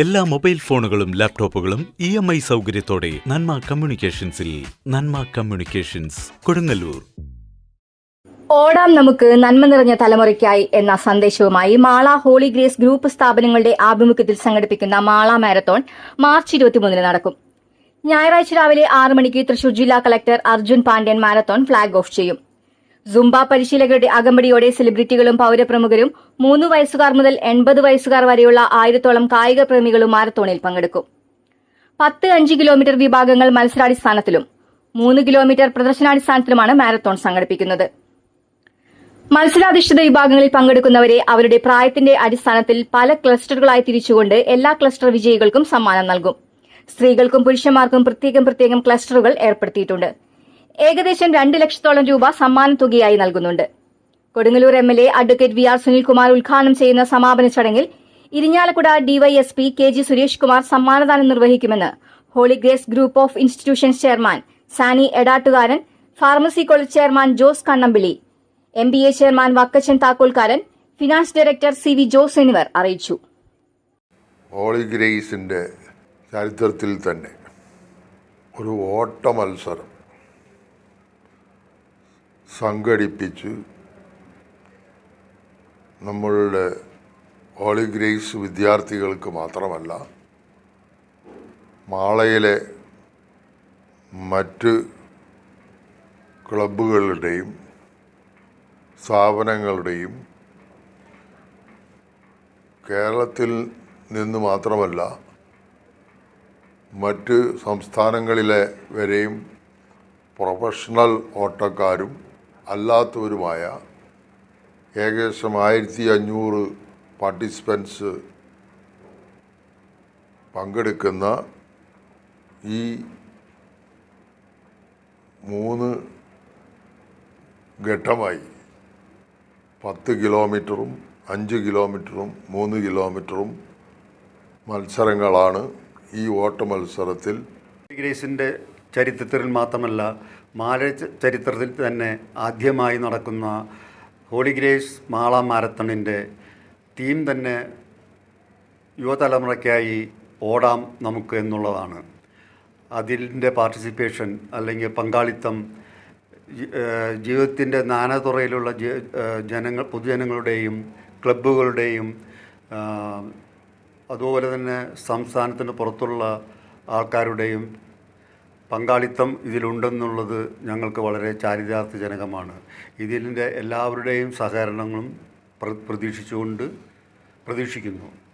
എല്ലാ മൊബൈൽ ഫോണുകളും ലാപ്ടോപ്പുകളും ഇ എം ഐ സൗകര്യത്തോടെ നന്മ കമ്മ്യൂണിക്കേഷൻസിൽ നന്മ കമ്മ്യൂണിക്കേഷൻസ് കൊടുങ്ങല്ലൂർ. ഓടാം നമുക്ക് നന്മ നിറഞ്ഞ തലമുറയ്ക്കായി എന്ന സന്ദേശവുമായി മാള ഹോളി ഗ്രേസ് ഗ്രൂപ്പ് സ്ഥാപനങ്ങളുടെ ആഭിമുഖ്യത്തിൽ സംഘടിപ്പിക്കുന്ന മാള മാരത്തോൺ മാർച്ച് ഇരുപത്തിമൂന്നിന് നടക്കും. ഞായറാഴ്ച രാവിലെ ആറ് മണിക്ക് തൃശൂർ ജില്ലാ collector Arjun Pandian marathon flag off ചെയ്യും. സുംബ പരിശീലകരുടെ അകമ്പടിയോടെ സെലിബ്രിറ്റികളും പൗരപ്രമുഖരും മൂന്ന് വയസ്സുകാർ മുതൽ എൺപത് വയസ്സുകാർ വരെയുള്ള ആയിരത്തോളം കായിക പ്രേമികളും മാരത്തോണിൽ പങ്കെടുക്കും. പത്ത് അഞ്ച് കിലോമീറ്റർ വിഭാഗങ്ങൾ മത്സരാടിസ്ഥാനത്തിലും മൂന്ന് കിലോമീറ്റർ പ്രദർശനാടിസ്ഥാനത്തിലുമാണ് മാരത്തോൺ സംഘടിപ്പിക്കുന്നത്. മത്സരാധിഷ്ഠിത വിഭാഗങ്ങളിൽ പങ്കെടുക്കുന്നവരെ അവരുടെ പ്രായത്തിന്റെ അടിസ്ഥാനത്തിൽ പല ക്ലസ്റ്ററുകളായി തിരിച്ചുകൊണ്ട് എല്ലാ ക്ലസ്റ്റർ വിജയികൾക്കും സമ്മാനം നൽകും. സ്ത്രീകൾക്കും പുരുഷന്മാർക്കും പ്രത്യേകം പ്രത്യേകം ക്ലസ്റ്ററുകൾ ഏർപ്പെടുത്തിയിട്ടുണ്ട്. ഏകദേശം രണ്ട് ലക്ഷത്തോളം രൂപ സമ്മാനത്തുകയായി നൽകുന്നുണ്ട്. Kodungallur M L A advocate V R Sunilkumar ഉദ്ഘാടനം ചെയ്യുന്ന സമാപന ചടങ്ങിൽ Irinjalakuda DYSP K G Suresh Kumar സമ്മാനദാനം നിർവഹിക്കുമെന്ന് holy grace group of institutions chairman Sani Edattukaran pharmacy college chairman Jose Kannampilly M B A chairman Vakkachan Thakkolkaran finance director C V Jose എന്നിവർ അറിയിച്ചു. Holy ഗ്രേസിന്റെ ചരിത്രത്തിൽ തന്നെ ഒരു ഓട്ട മത്സരം സംഘടിപ്പിച്ച് നമ്മളുടെ holy grace വിദ്യാർത്ഥികൾക്ക് മാത്രമല്ല മാളയിലെ മറ്റ് ക്ലബുകളുടെയും സ്ഥാപനങ്ങളുടെയും കേരളത്തിൽ നിന്ന് മാത്രമല്ല മറ്റ് സംസ്ഥാനങ്ങളിലെ വരെയും പ്രൊഫഷണൽ ഓട്ടക്കാരും അല്ലാത്തവരുമായ ഏകദേശം ആയിരത്തി അഞ്ഞൂറ് പാർട്ടിസിപ്പൻസ് പങ്കെടുക്കുന്ന ഈ മൂന്ന് ഘട്ടമായി പത്ത് കിലോമീറ്ററും അഞ്ച് കിലോമീറ്ററും മൂന്ന് കിലോമീറ്ററും മത്സരങ്ങളാണ് ഈ ഓട്ട മത്സരത്തിൽ ഗ്രേസിന്റെ ചരിത്രത്തിൽ മാത്രമല്ല മാല ചരിത്രത്തിൽ തന്നെ ആദ്യമായി നടക്കുന്ന ഹോളി ഗ്രേസ് മാള മാരത്തണിന്റെ തീം തന്നെ യുവതലമുറയ്ക്കായി ഓടാം നമുക്ക് എന്നുള്ളതാണ്. അതിന്റെ പാർട്ടിസിപ്പേഷൻ അല്ലെങ്കിൽ പങ്കാളിത്തം ജീവിതത്തിന്റെ നാനാതുറയിലുള്ള ജനങ്ങൾ പൊതുജനങ്ങളുടെയും ക്ലബ്ബുകളുടെയും അതുപോലെ തന്നെ സംസ്ഥാനത്തിന് പുറത്തുള്ള ആൾക്കാരുടെയും പങ്കാളിത്തം ഇതിലുണ്ടെന്നുള്ളത് ഞങ്ങൾക്ക് വളരെ ചാരിതാർത്ഥ്യജനകമാണ്. ഇതിന്റെ എല്ലാവരുടെയും സഹകരണങ്ങളും പ്ര- പ്രതീക്ഷിച്ചുകൊണ്ട് പ്രതീക്ഷിക്കുന്നു.